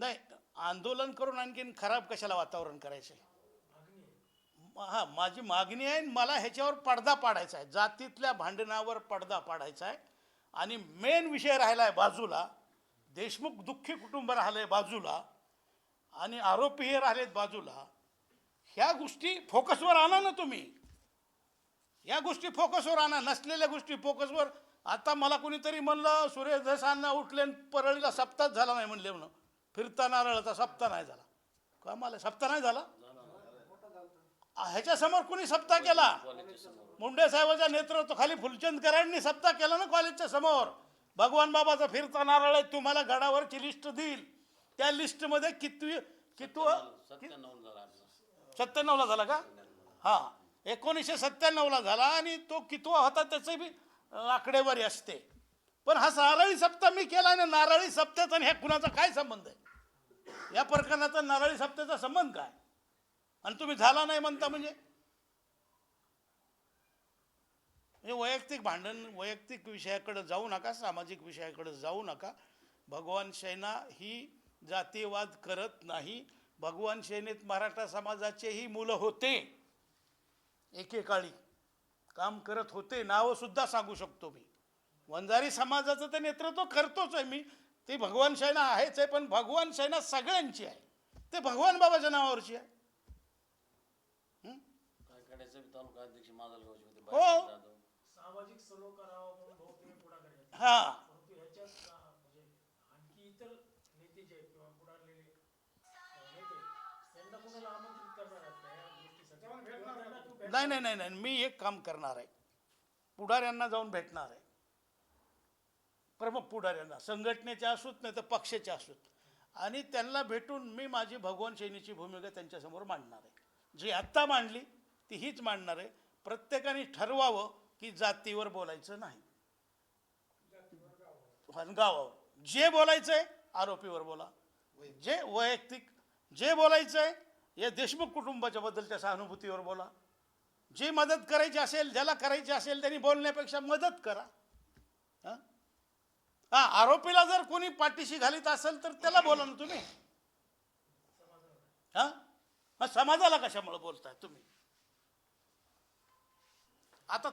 नाही आंदोलन करून आणखीन खराब कशाला वातावरण करायचं? हा माझी मागणी आहे मला ह्याच्यावर पडदा पाडायचा आहे. जातीतल्या भांडणावर पडदा पाडायचा आहे. आणि मेन विषय राहिला आहे बाजूला. देशमुख दुःखी कुटुंब राहिलं आहे बाजूला. आणि आरोपी हे राहिलेत बाजूला. ह्या गोष्टी फोकसवर आणा ना तुम्ही. या गोष्टी फोकसवर आणा. नसलेल्या गोष्टी फोकसवर. आता मला कोणीतरी म्हणलं सुरेश धसांना उठले परळीला सप्ताह झाला नाही म्हणले म्हणून. फिरता नारळाचा सप्ता नाही झाला. का मला सप्ता नाही झाला? ह्याच्या समोर कोणी सप्ताह केला? मुंडे साहेबाच्या नेतृत्वाखाली फुलचंद कराडांनी सप्ता केला ना कॉलेजच्या समोर? भगवान बाबाचा फिरता नारळ आहे तुम्हाला गडावरची लिस्ट देईल. त्या लिस्टमध्ये कितवी कितव? सत्त्याण्णवला झाला का? हा. एकोणीसशे सत्त्याण्णवला झाला आणि तो कितवा होता त्याचं बी आकडेवारी असते. पण हा नारळी सप्ताह मी केला ना नारळी सप्त्याचा आणि ह्या कुणाचा काय संबंध आहे? या प्रकरणाचा नारळी सप्त्याचा संबंध काय? आणि तुम्ही झाला नाही म्हणता म्हणजे? हे वैयक्तिक भांडण वैयक्तिक विषयाकडे जाऊ नका सामाजिक विषयाकडे जाऊ नका. भगवान शैना ही जातीवाद करत नाही. भगवान शैनेत मराठा समाजाचेही मुलं होते. एकेकाळी काम करत होते. नावंसुद्धा सांगू शकतो मी. वंजारी समाजाचं तर नेतृत्व करतोच आहे मी. ती भगवान शैना आहेच आहे पण भगवान शैना सगळ्यांची आहे. ते भगवान बाबाच्या नावावरची आहे. हो. हां. म्हणजे नाही नाही नाही नाही. मी एक काम करणार आहे. पुढाऱ्यांना जाऊन भेटणार आहे. प्रमुख पुढाऱ्यांना संघटनेचे असोत नाही तर पक्षाचे असोत. आणि त्यांना भेटून मी माझी भगवान शैनीची भूमिका त्यांच्यासमोर मांडणार आहे. जी आत्ता मांडली ती हीच मांडणार आहे. प्रत्येकाने ठरवावं की जातीवर बोलायचं नाही. गावावर. जे बोलायचं आहे आरोपीवर बोला. जे वैयक्तिक जे बोलायचं आहे या देशमुख कुटुंबाच्या बद्दलच्या सहानुभूतीवर बोला. जी मदत करायची असेल ज्याला करायची असेल त्यांनी बोलण्यापेक्षा मदत करा. हां? हां आरोपीला जर कोणी पाठीशी घालीत असेल तर त्याला बोला ना तुम्ही. हां? समाजाला कशामुळे बोलताय तुम्ही?